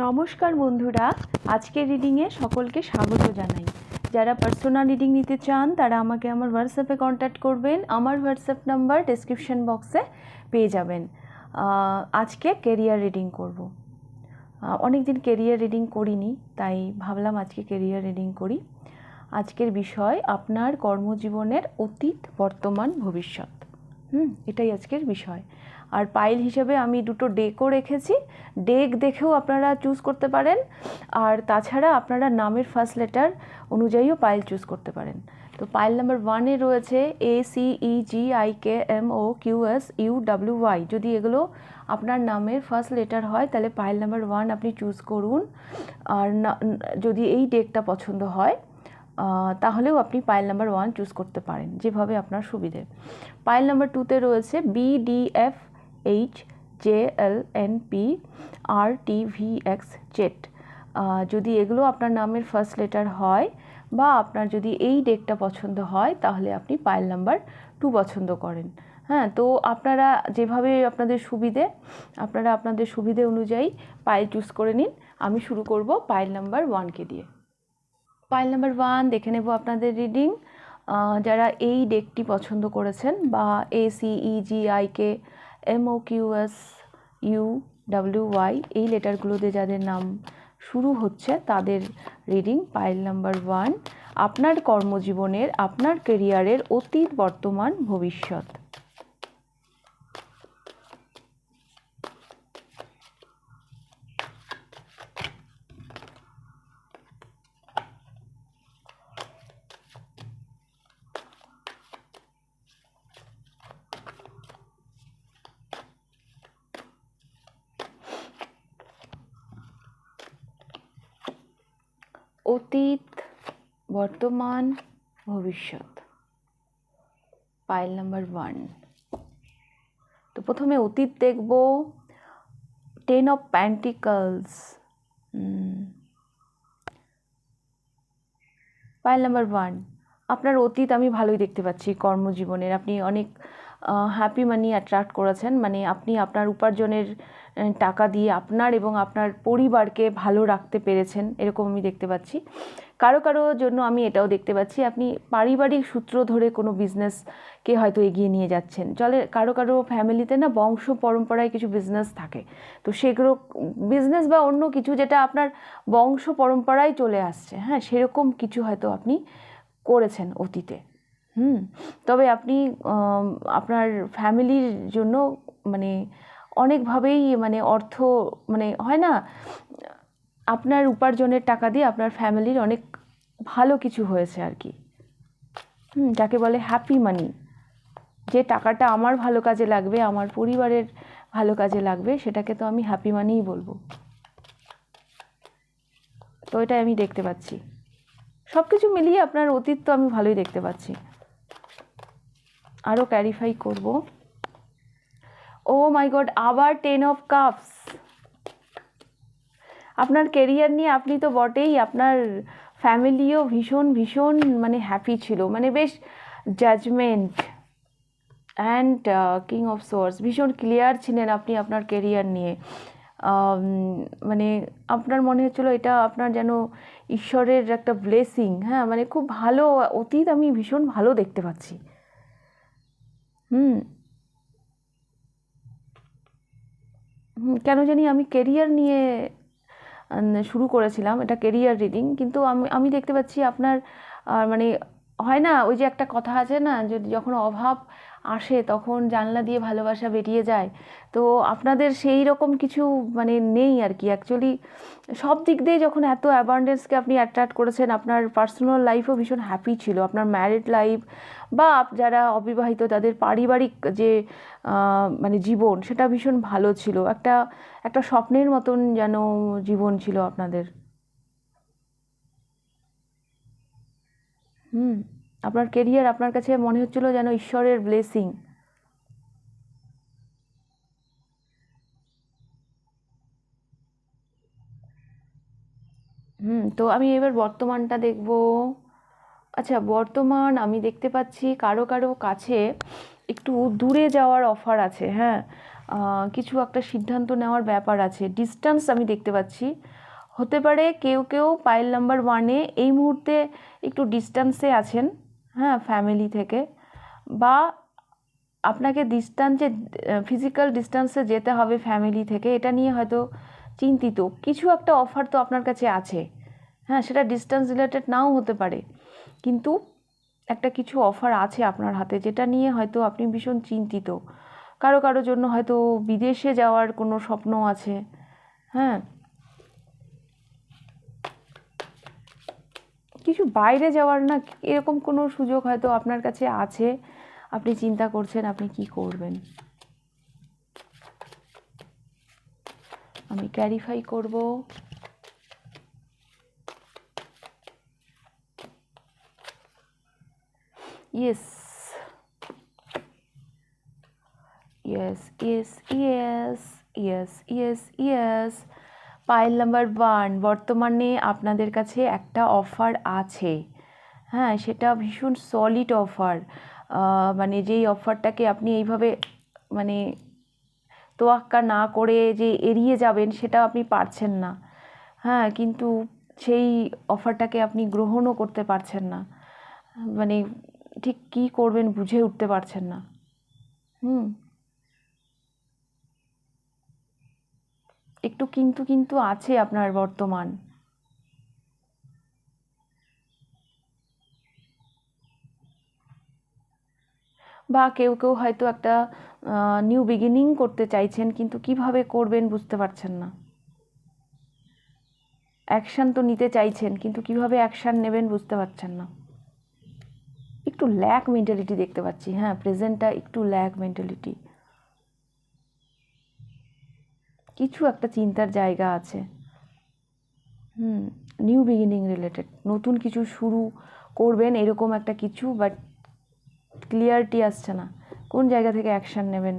নমস্কার বন্ধুরা, আজকের রিডিংয়ে সকলকে স্বাগত জানাই। যারা পার্সোনাল রিডিং নিতে চান, তারা আমাকে আমার হোয়াটসঅ্যাপে কন্ট্যাক্ট করবেন। আমার হোয়াটসঅ্যাপ নাম্বার ডেসক্রিপশন বক্সে পেয়ে যাবেন। আজকে কেরিয়ার রিডিং করব। অনেক দিন কেরিয়ার রিডিং করিনি, তাই ভাবলাম আজকে কেরিয়ার রিডিং করি। আজকের বিষয়, আপনার কর্মজীবনের অতীত, বর্তমান, ভবিষ্যৎ। হুম, এটাই আজকের বিষয়। আর পাইল হিসেবে আমি দুটো ডেকও রেখেছি। ডেক দেখেও আপনারা চুজ করতে পারেন। আর তাছাড়া আপনারা নামের ফার্স্ট লেটার অনুযায়ীও পাইল চুজ করতে পারেন। তো পাইল নাম্বার ওয়ানে রয়েছে A C E G I K M O Q S U W Y যদি এগুলো আপনার নামের ফার্স্ট লেটার হয়, তাহলে পাইল নাম্বার ওয়ান আপনি চুজ করুন। আর যদি এই ডেকটা পছন্দ হয় তাহলেও আপনি পাইল নাম্বার ওয়ান চুজ করতে পারেন, যেভাবে আপনার সুবিধে। পাইল নাম্বার টুতে রয়েছে B D F H J L N P R T V X Z যদি এগুলো আপনার নামের ফার্স্ট লেটার হয় বা আপনার যদি এই ডেকটা পছন্দ হয়, তাহলে আপনি পাইল নাম্বার টু পছন্দ করেন। হ্যাঁ তো আপনারা যেভাবে আপনাদের সুবিধে, আপনারা আপনাদের সুবিধে অনুযায়ী পাইল চুজ করে নিন। আমি শুরু করব পাইল নাম্বার ওয়ানকে দিয়ে। পাইল নাম্বার ওয়ান দেখে নেব আপনাদের রিডিং যারা এই ডেকটি পছন্দ করেছেন বা A C E G I M Q S U W Y এই লেটারগুলোতে যাদের নাম শুরু হচ্ছে, তাদের রিডিং পাইল নাম্বার ওয়ান আপনার কর্মজীবনের, আপনার কেরিয়ারের অতীত, বর্তমান, ভবিষ্যৎ। অতীত, বর্তমান, ভবিষ্যৎ। পাইল নাম্বার ওয়ান তো প্রথমে অতীত দেখব ten of pentacles pile number one আপনার অতীত আমি ভালোই দেখতে পাচ্ছি কর্মজীবনের। আপনি অনেক হ্যাপি মানি অ্যাট্রাক্ট করেছেন। মানে আপনি আপনার উপার্জনের টাকা দিয়ে আপনার এবং আপনার পরিবারকে ভালো রাখতে পেরেছেন, এরকম আমি দেখতে পাচ্ছি। কারও কারও জন্য আমি এটাও দেখতে পাচ্ছি, আপনি পারিবারিক সূত্র ধরে কোনো বিজনেসকে হয়তো এগিয়ে নিয়ে যাচ্ছেন। চলে, কারও কারও ফ্যামিলিতে না বংশ পরম্পরায় কিছু বিজনেস থাকে। তো সেগুলো বিজনেস বা অন্য কিছু যেটা আপনার বংশ পরম্পরায় চলে আসছে হ্যাঁ সেরকম কিছু হয়তো আপনি করেছেন অতীতে। হুম, তবে আপনি আপনার ফ্যামিলির জন্য মানে অনেকভাবেই মানে অর্থ মানে হয় না, আপনার উপার্জনের টাকা দিয়ে আপনার ফ্যামিলির অনেক ভালো কিছু হয়েছে আর কি। হুম, যাকে বলে হ্যাপি মানি যে টাকাটা আমার ভালো কাজে লাগবে, আমার পরিবারের ভালো কাজে লাগবে, সেটাকে তো আমি হ্যাপি মানিই বলব। তো এটাই আমি দেখতে পাচ্ছি। সব কিছু মিলিয়ে আপনার অতীত তো আমি ভালোই দেখতে পাচ্ছি। আরও ক্যারিফাই করব। ও মাই গড আবার টেন অফ কাপস আপনার কেরিয়ার নিয়ে আপনি তো বটেই, আপনার ফ্যামিলিও ভীষণ ভীষণ মানে হ্যাপি ছিল। মানে বেশ judgement and king of swords ভীষণ ক্লিয়ার ছিলেন আপনি আপনার কেরিয়ার নিয়ে। মানে আপনার মনে হচ্ছিল এটা আপনার যেন ঈশ্বরের একটা ব্লেসিং হ্যাঁ মানে খুব ভালো অতীত আমি ভীষণ ভালো দেখতে পাচ্ছি। হুম। হুম, কেন জানি আমি কেরিয়ার নিয়ে শুরু করেছিলাম। এটা কেরিয়ার রিডিং কিন্তু আমি আমি দেখতে পাচ্ছি আপনার মানে হয় না ওই যে একটা কথা আছে না যদি যখন অভাব আসে, তখন জানলা দিয়ে ভালোবাসা বেরিয়ে যায়। তো আপনাদের সেই রকম কিছু মানে নেই আর কি। অ্যাকচুয়ালি সব দিক দিয়ে যখন এত অ্যাবান্ডেন্সকে আপনি অ্যাট্রাক্ট করেছেন, আপনার পার্সোনাল লাইফও ভীষণ হ্যাপি ছিল। আপনার ম্যারিড লাইফ বা যারা অবিবাহিত, তাদের পারিবারিক যে মানে জীবন, সেটা ভীষণ ভালো ছিল। একটা একটা স্বপ্নের মতন যেন জীবন ছিল আপনাদের। হুম। আপনার কেরিয়ার আপনার কাছে মনে হচ্ছিল যেন ঈশ্বরের ব্লেসিং হুম, তো আমি এবার বর্তমানটা দেখব। আচ্ছা বর্তমান আমি দেখতে পাচ্ছি কারও কারও কাছে একটু দূরে যাওয়ার অফার আছে হ্যাঁ। কিছু একটা সিদ্ধান্ত নেওয়ার ব্যাপার আছে। ডিস্টেন্স আমি দেখতে পাচ্ছি। হতে পারে কেউ কেউ পাইল নাম্বার ওয়ানে এই মুহূর্তে একটু ডিস্টেন্সে আছেন। হ্যাঁ ফ্যামিলি থেকে। বা আপনাকে ডিস্টেন্সে ফিজিক্যাল ডিস্টেন্সে যেতে হবে ফ্যামিলি থেকে, এটা নিয়ে হয়তো চিন্তিত। কিছু একটা অফার তো আপনার কাছে আছে। হ্যাঁ সেটা ডিস্টেন্স রিলেটেড নাও হতে পারে। কিন্তু একটা কিছু অফার আছে আপনার হাতে, যেটা নিয়ে হয়তো আপনি ভীষণ চিন্তিত। কারও কারও জন্য হয়তো বিদেশে যাওয়ার কোনো স্বপ্ন আছে। হ্যাঁ কিছু বাইরে যাওয়ার না এরকম কোনো সুযোগ হয়তো আপনার কাছে আছে? আপনি চিন্তা করছেন আপনি কি করবেন? আমি ক্যারিফাই করব। Yes yes yes yes yes yes yes pile number one, বর্তমানে আপনাদের কাছে একটা অফার আছে। হ্যাঁ সেটা ভীষণ সলিড অফার মানে যেই অফারটাকে আপনি এইভাবে মানে তোয়াক্কা না করে যে এড়িয়ে যাবেন, সেটা আপনি পারছেন না। হ্যাঁ কিন্তু সেই অফারটাকে আপনি গ্রহণও করতে পারছেন না। মানে ঠিক কী করবেন বুঝে উঠতে পারছেন না। হুম। একটু কিন্তু কিন্তু আছে আপনার বর্তমান। বা কেউ কেউ হয়তো একটা নিউ বিগিনিং করতে চাইছেন, কিন্তু কীভাবে করবেন বুঝতে পারছেন না। অ্যাকশান তো নিতে চাইছেন, কিন্তু কীভাবে অ্যাকশান নেবেন বুঝতে পারছেন না। একটু ল্যাক মেন্টালিটি দেখতে পাচ্ছি হ্যাঁ প্রেজেন্টটা একটু ল্যাক মেন্টালিটি কিছু একটা চিন্তার জায়গা আছে। হুম নিউ বিগিনিং রিলেটেড নতুন কিছু শুরু করবেন এরকম একটা কিছু বাট ক্লিয়ারিটি আসছে না। কোন জায়গা থেকে অ্যাকশান নেবেন?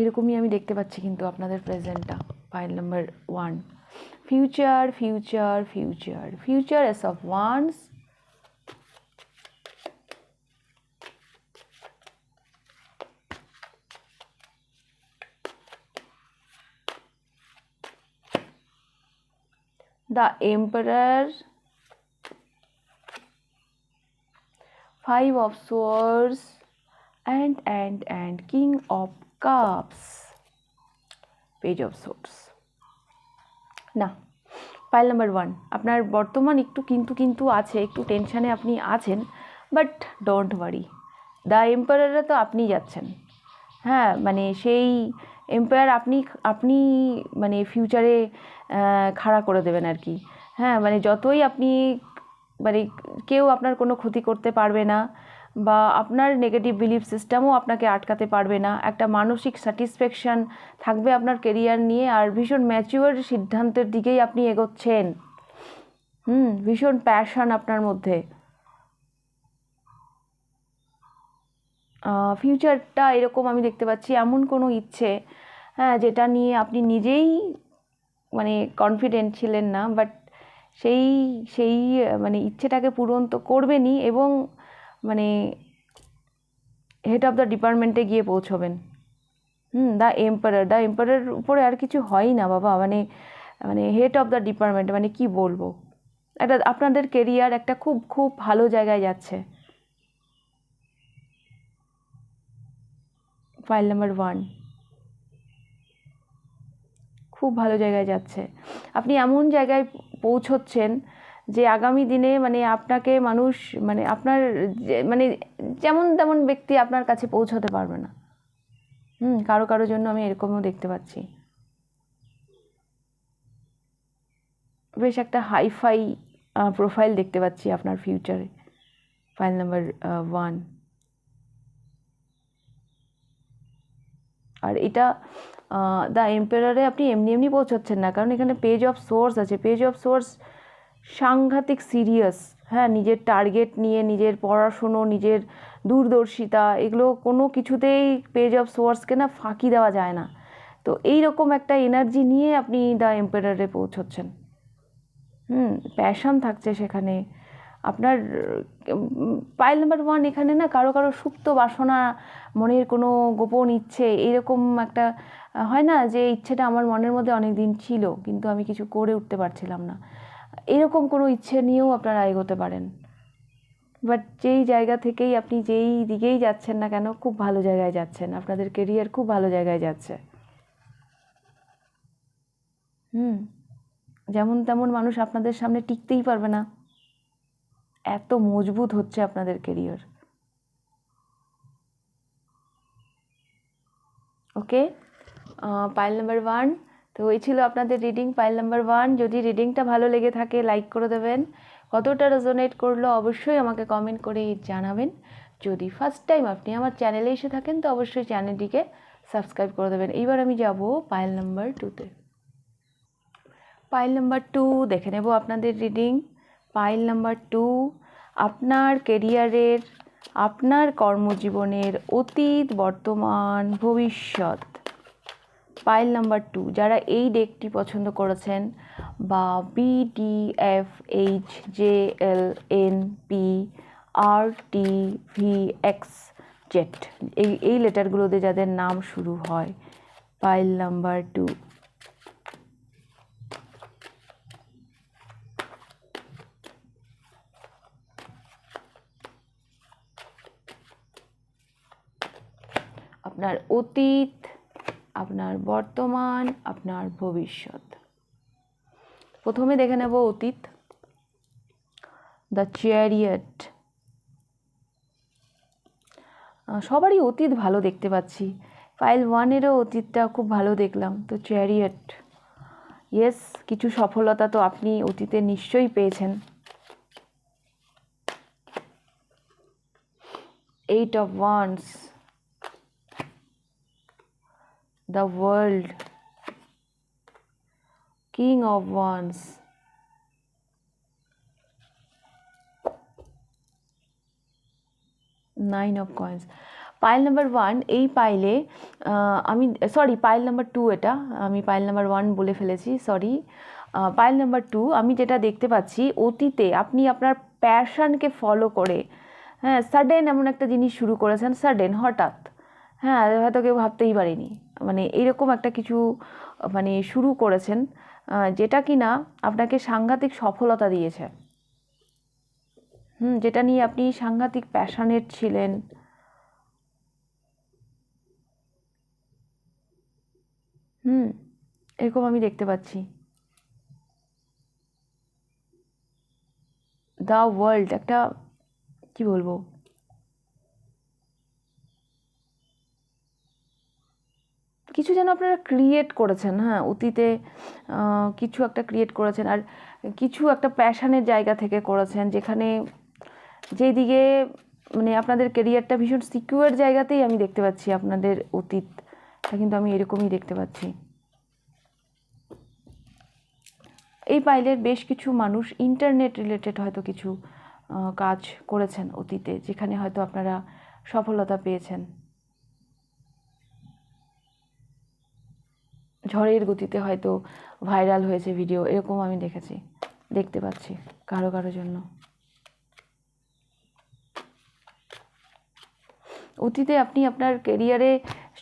এরকমই আমি দেখতে পাচ্ছি কিন্তু আপনাদের প্রেজেন্টটা file number one future future future future ace of wands the emperor five of swords and and and king of cups page of swords না পাইল নাম্বার ওয়ান আপনার বর্তমান একটু কিন্তু কিন্তু আছে, একটু টেনশানে আপনি আছেন বাট ডোন্ট ওয়ারি দ্য এম্পায়ারে তো আপনি যাচ্ছেন। হ্যাঁ মানে সেই এম্পায়ার আপনি আপনি মানে ফিউচারে খাড়া করে দেবেন আর কি। হ্যাঁ মানে যতই আপনি মানে কেউ আপনার কোনো ক্ষতি করতে পারবে না বা আপনার নেগেটিভ বিলিফ সিস্টেমও আপনাকে আটকাতে পারবে না, একটা মানসিক স্যাটিসফ্যাকশান থাকবে আপনার কেরিয়ার নিয়ে আর ভীষণ ম্যাচিওর সিদ্ধান্তের দিকেই আপনি এগোচ্ছেন। হুম, ভীষণ প্যাশন আপনার মধ্যে। ফিউচারটা এরকম আমি দেখতে পাচ্ছি, এমন কোনো ইচ্ছে হ্যাঁ যেটা নিয়ে আপনি নিজেই মানে কনফিডেন্ট ছিলেন না বাট সেই সেই মানে ইচ্ছেটাকে পূরণ তো করবেনই এবং মানে হেড অফ দ্য ডিপার্টমেন্টে গিয়ে পৌঁছবেন। হুম দ্য এম্পায়ার দ্য এম্পায়ারের উপরে আর কিছু হয়ই না বাবা মানে মানে হেড অফ দ্য ডিপার্টমেন্ট মানে কি বলব? একটা আপনাদের কেরিয়ার একটা খুব খুব ভালো জায়গায় যাচ্ছে। ফাইল নাম্বার ওয়ান খুব ভালো জায়গায় যাচ্ছে। আপনি এমন জায়গায় পৌঁছচ্ছেন যে আগামী দিনে মানে আপনাকে মানুষ মানে আপনার মানে যেমন তেমন ব্যক্তি আপনার কাছে পৌঁছতে পারবে না। হুম, কারও কারও জন্য আমি এরকমও দেখতে পাচ্ছি। বেশ একটা হাইফাই প্রোফাইল দেখতে পাচ্ছি আপনার ফিউচারে। File number one. আর এটা দ্য এম্পায়ারে আপনি এমনি এমনি পৌঁছাচ্ছেন না। কারণ এখানে পেজ অফ সোর্স আছে। পেজ অফ সোর্স সাংঘাতিক সিরিয়াস হ্যাঁ নিজের টার্গেট নিয়ে, নিজের পড়াশুনো, নিজের দূরদর্শিতা, এগুলো কোনো কিছুতেই পেজ অফ সোর্সকে না ফাঁকি দেওয়া যায় না। তো এই রকম একটা এনার্জি নিয়ে আপনি দ্য এম্পায়ারে পৌঁছচ্ছেন। হুম প্যাশন থাকছে সেখানে। আপনার পাইল নাম্বার ওয়ান এখানে না কারও কারও সুপ্ত বাসনা, মনের কোনো গোপন ইচ্ছে এরকম একটা, হয় না যে ইচ্ছেটা আমার মনের মধ্যে অনেক দিন ছিল, কিন্তু আমি কিছু করে উঠতে পারছিলাম না। এরকম কোনো ইচ্ছে নিয়েও আপনারা এগোতে পারেন। বাট যেই জায়গা থেকেই আপনি যেই দিকেই যাচ্ছেন না কেন, খুব ভালো জায়গায় যাচ্ছেন। আপনাদের কেরিয়ার খুব ভালো জায়গায় যাচ্ছে। হুম, যেমন তেমন মানুষ আপনাদের সামনে টিকতেই পারবে না। এত মজবুত হচ্ছে আপনাদের career okay pile number one তো ওই ছিল আপনাদের রিডিং পাইল নাম্বার ওয়ান যদি রিডিংটা ভালো লেগে থাকে লাইক করে দেবেন। কতটা রেজোনেট করল, অবশ্যই আমাকে কমেন্ট করে জানাবেন। যদি ফার্স্ট টাইম আপনি আমার চ্যানেলে এসে থাকেন, তো অবশ্যই চ্যানেলটিকে সাবস্ক্রাইব করে দেবেন। এইবার আমি যাব পাইল নাম্বার টুতে পাইল নাম্বার টু দেখে নেব আপনাদের রিডিং পাইল নাম্বার টু আপনার কেরিয়ারের আপনার কর্মজীবনের অতীত, বর্তমান, ভবিষ্যৎ। পাইল নাম্বার টু যারা এই ডেকটি পছন্দ করেছেন বা B D F H J L N P R T V X Z এই এই লেটারগুলোতে যাদের নাম শুরু হয় পাইল নাম্বার টু আপনার অতীত, আপনার বর্তমান, আপনার ভবিষ্যৎ। প্রথমে দেখে নেব অতীত। The chariot. সবারই অতীত ভালো দেখতে পাচ্ছি। ফাইল ওয়ানেরও অতীতটা খুব ভালো দেখলাম, তো চ্যারিয়েট। ইয়েস, কিছু সফলতা তো আপনি অতীতে নিশ্চয়ই পেয়েছেন। Eight of wands the world, King of Wands. Nine of coins pile number one এই পাইলে আমি সরি পাইল নাম্বার টু এটা আমি পাইল নাম্বার ওয়ান বলে ফেলেছি সরি পাইল নাম্বার টু আমি যেটা দেখতে পাচ্ছি অতীতে আপনি আপনার প্যাশনকে ফলো করে হ্যাঁ সাডেন এমন একটা জিনিস শুরু করেছেন সাডেন হঠাৎ। হ্যাঁ হয়তো কেউ ভাবতেই পারেনি। মানে এরকম একটা কিছু মানে শুরু করেছেন যেটা কি না আপনাকে সাংঘাতিক সফলতা দিয়েছে। হুম, যেটা নিয়ে আপনি সাংঘাতিক প্যাশনেট ছিলেন। হুম, এরকম আমি দেখতে পাচ্ছি। দ্য ওয়ার্ল্ড একটা, কি বলব? কিছু যেন আপনারা ক্রিয়েট করেছেন হ্যাঁ অতীতে কিছু একটা ক্রিয়েট করেছেন আর কিছু একটা প্যাশনের জায়গা থেকে করেছেন যেখানে যেদিকে মানে আপনাদের কেরিয়ারটা ভীষণ সিকিউর জায়গাতেই আমি দেখতে পাচ্ছি আপনাদের অতীতটা কিন্তু আমি এরকমই দেখতে পাচ্ছি। এই পাইলের বেশ কিছু মানুষ ইন্টারনেট রিলেটেড হয়তো কিছু কাজ করেছেন অতীতে, যেখানে হয়তো আপনারা সফলতা পেয়েছেন। ঝড়ের গতিতে হয়তো ভাইরাল হয়েছে ভিডিও এরকম আমি দেখেছি। দেখতে পাচ্ছি কারও কারও জন্য। অতীতে আপনি আপনার কেরিয়ারে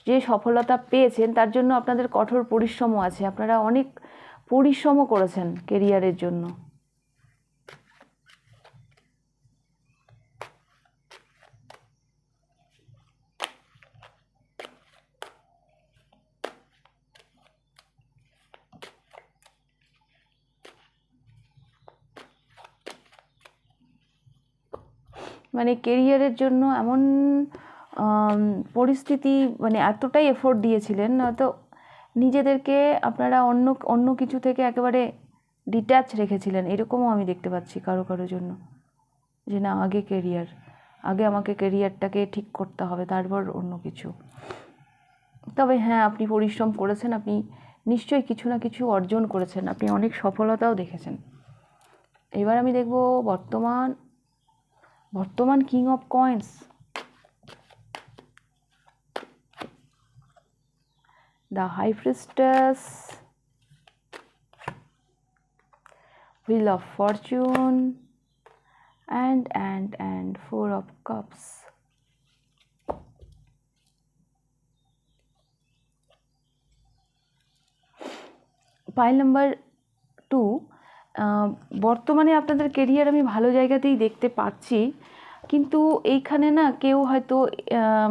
যে সফলতা পেয়েছেন, তার জন্য আপনাদের কঠোর পরিশ্রমও আছে। আপনারা অনেক পরিশ্রমও করেছেন কেরিয়ারের জন্য। মানে কেরিয়ারের জন্য এমন পরিস্থিতি মানে এতটাই এফোর্ট দিয়েছিলেন, হয়তো নিজেদেরকে আপনারা অন্য অন্য কিছু থেকে একেবারে ডিট্যাচ রেখেছিলেন। এরকমও আমি দেখতে পাচ্ছি কারও কারও জন্য যে না, আগে কেরিয়ার আগে আমাকে কেরিয়ারটাকে ঠিক করতে হবে, তারপর অন্য কিছু। তবে হ্যাঁ আপনি পরিশ্রম করেছেন, আপনি নিশ্চয়ই কিছু না কিছু অর্জন করেছেন, আপনি অনেক সফলতাও দেখেছেন। এবার আমি দেখব বর্তমান বর্তমান king of coins the high priestess wheel of fortune and and and four of cups pile number two বর্তমানে আপনাদের কেরিয়ার আমি ভালো জায়গাতেই দেখতে পাচ্ছি। কিন্তু এইখানে না কেউ হয়তো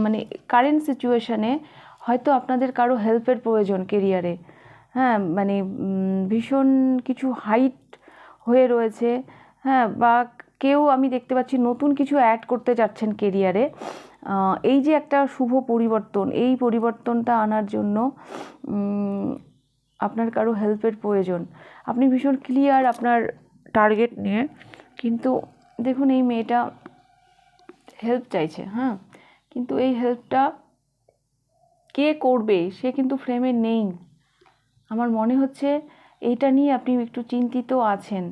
মানে কারেন্ট সিচুয়েশানে হয়তো আপনাদের কারও হেল্পের প্রয়োজন কেরিয়ারে হ্যাঁ মানে ভীষণ কিছু হাইট হয়ে রয়েছে। হ্যাঁ বা কেউ আমি দেখতে পাচ্ছি নতুন কিছু অ্যাড করতে চাচ্ছেন কেরিয়ারে এই যে একটা শুভ পরিবর্তন, এই পরিবর্তনটা আনার জন্য আপনার কারও হেল্পের প্রয়োজন। আপনি ভীষণ ক্লিয়ার আপনার টার্গেট নিয়ে। কিন্তু দেখুন, এই মেয়েটা হেল্প চাইছে হ্যাঁ? কিন্তু এই হেল্পটা কে করবে? সে কিন্তু ফ্রেমে নেই। আমার মনে হচ্ছে এইটা নিয়ে আপনি একটু চিন্তিত আছেন।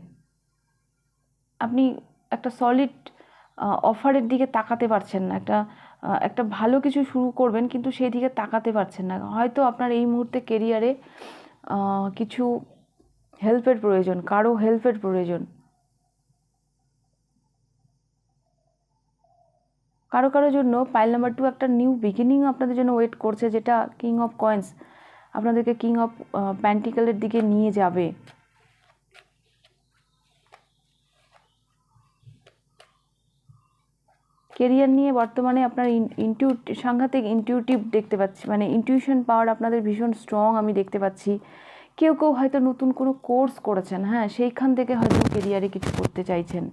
আপনি একটা সলিড অফারের দিকে তাকাতে পারছেন না। একটা একটা ভালো কিছু শুরু করবেন, কিন্তু সেই দিকে তাকাতে পারছেন না। হয়তো আপনার এই মুহূর্তে কেরিয়ারে কিছু হেল্পের প্রয়োজন, কারও হেল্পের প্রয়োজন। কারও কারও জন্য পাইল নাম্বার টু একটা নিউ বিগিনিং আপনাদের জন্য ওয়েট করছে, যেটা কিং অফ কয়েন্স আপনাদেরকে কিং অফ প্যান্টিকালের দিকে নিয়ে যাবে। কেরিয়ার নিয়ে বর্তমানে আপনার ইনটিউ সাংঘাতিক ইনটিউটিভ দেখতে পাচ্ছি। মানে ইনটিউশন পাওয়ার আপনাদের ভীষণ স্ট্রং আমি দেখতে পাচ্ছি। কেউ কেউ হয়তো নতুন কোনো কোর্স করেছেন হ্যাঁ সেইখান থেকে হয়তো কেরিয়ারে কিছু করতে চাইছেন।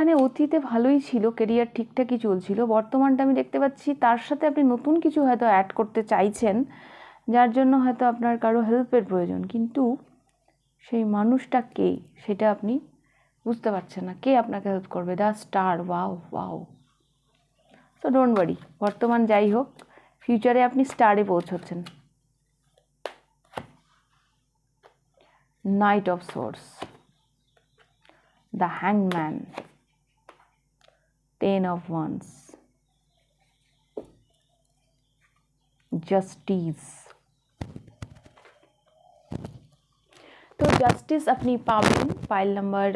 যেখানে অতীতে ভালোই ছিল কেরিয়ার ঠিকঠাকই চলছিল। বর্তমানটা আমি দেখতে পাচ্ছি, তার সাথে আপনি নতুন কিছু হয়তো অ্যাড করতে চাইছেন, যার জন্য হয়তো আপনার কারও হেল্পের প্রয়োজন। কিন্তু সেই মানুষটা কে, সেটা আপনি বুঝতে পারছেন না। কে আপনাকে হেল্প করবে? The star wow wow so don't worry বর্তমান যাই হোক ফিউচারে আপনি স্টারে পৌঁছচ্ছেন। নাইট অফ সোর্স দ্য হ্যাংম্যান 10 of wands. Justice. তো জাস্টিস আপনি পাবেন ফাইল নাম্বার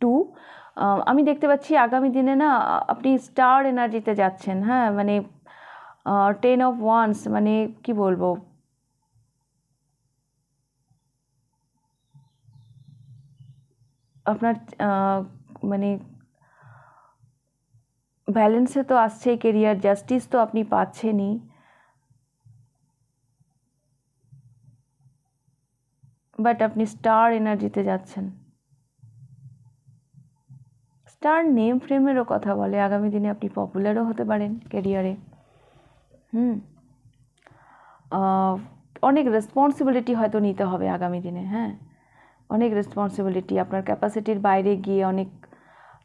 টু আমি দেখতে পাচ্ছি আগামী দিনে না আপনি স্টার এনার্জিতে যাচ্ছেন হ্যাঁ মানে টেন অফ ওয়ান্স মানে কি বলব আপনার মানে ব্যালেন্সে তো আসছেই কেরিয়ার জাস্টিস তো আপনি পাচ্ছেনই। বাট আপনি স্টার এনার্জিতে যাচ্ছেন। স্টার নেম ফ্রেমেরও কথা বলে, আগামী দিনে আপনি পপুলারও হতে পারেন কেরিয়ারে হুম। অনেক রেসপন্সিবিলিটি হয়তো নিতে হবে আগামী দিনে হ্যাঁ। অনেক রেসপন্সিবিলিটি আপনার ক্যাপাসিটির বাইরে গিয়ে অনেক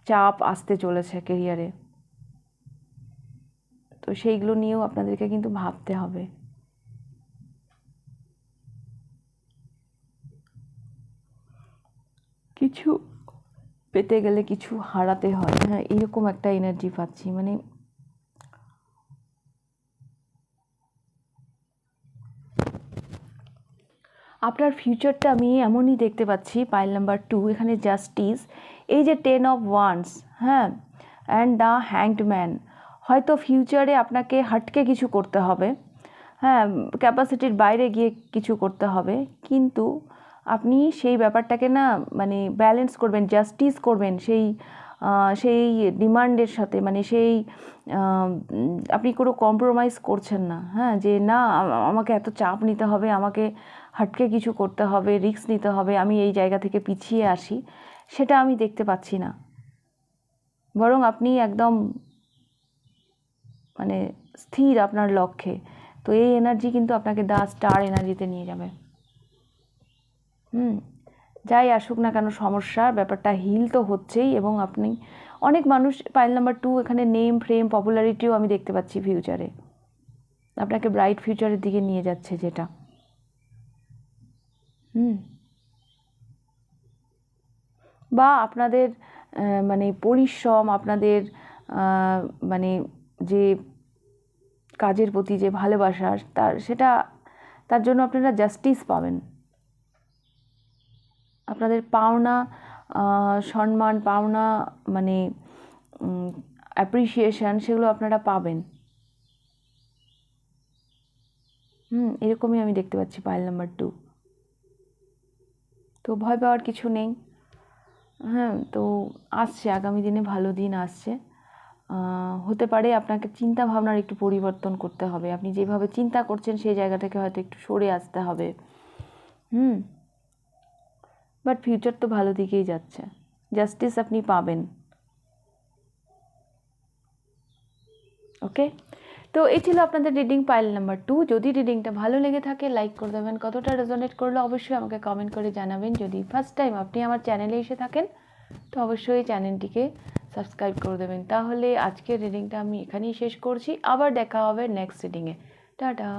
চাপ আসতে চলেছে কেরিয়ারে তো সেইগুলো নিয়েও আপনাদেরকে কিন্তু ভাবতে হবে। কিছু পেতে গেলে কিছু হারাতে হয়। হ্যাঁ এরকম একটা এনার্জি পাচ্ছি। মানে আপনার ফিউচারটা আমি এমনই দেখতে পাচ্ছি পাইল নাম্বার টু এখানে জাস্টিস এই যে টেন অফ ওয়ান্স হ্যাঁ অ্যান্ড দ্য হ্যাংড ম্যান হয়তো ফিউচারে আপনাকে হাটকে কিছু করতে হবে। হ্যাঁ ক্যাপাসিটির বাইরে গিয়ে কিছু করতে হবে। কিন্তু আপনি সেই ব্যাপারটাকে না মানে ব্যালেন্স করবেন জাস্টিস করবেন সেই সেই ডিমান্ডের সাথে। মানে সেই আপনি কোনো কম্প্রোমাইজ করছেন না। হ্যাঁ যে না, আমাকে এত চাপ নিতে হবে, আমাকে হাটকে কিছু করতে হবে রিস্ক নিতে হবে, আমি এই জায়গা থেকে পিছিয়ে আসি, সেটা আমি দেখতে পাচ্ছি না। বরং আপনি একদম মানে স্থির আপনার লক্ষ্যে। তো এই এনার্জি কিন্তু আপনাকে দা স্টার এনার্জিতে নিয়ে যাবে। হুম, যাই আসুক না কেন সমস্যা, ব্যাপারটা হিল তো হচ্ছেই এবং আপনি অনেক মানুষ পাইল নাম্বার টু এখানে নেম ফ্রেম পপুলারিটিও আমি দেখতে পাচ্ছি ফিউচারে আপনাকে ব্রাইট ফিউচারের দিকে নিয়ে যাচ্ছে যেটা। হুম, বা আপনাদের মানে পরিশ্রম, আপনাদের মানে যে কাজের প্রতি যে ভালোবাসা, তার সেটা, তার জন্য আপনারা জাস্টিস পাবেন। আপনাদের পাওনা সম্মান, পাওনা মানে অ্যাপ্রিসিয়েশন সেগুলো আপনারা পাবেন। হুম, এরকমই আমি দেখতে পাচ্ছি পাইল নাম্বার টু তো ভয় পাওয়ার কিছু নেই। হ্যাঁ তো আসছে, আগামী দিনে ভালো দিন আসছে। হতে পারে আপনাকে চিন্তা ভাবনার একটু পরিবর্তন করতে হবে। আপনি যেভাবে চিন্তা করছেন, সেই জায়গা থেকে হয়তো একটু সরে আসতে হবে। হুম? বাট ফিউচার তো ভালো দিকেই যাচ্ছে। জাস্টিস আপনি পাবেন। ওকে তো এই ছিল আপনাদের রিডিং পাইল নাম্বার টু যদি রিডিংটা ভালো লেগে থাকে লাইক করে দেবেন। কতটা রেজোনেট করলে অবশ্যই আমাকে কমেন্ট করে জানাবেন। যদি ফার্স্ট টাইম আপনি আমার চ্যানেলে এসে থাকেন, তো অবশ্যই চ্যানেলটিকে সাবস্ক্রাইব করে দেবেন। তাহলে আজকের রিডিংটা আমি এখানেই শেষ করছি। আবার দেখা হবে নেক্সট রিডিংয়ে টাটা।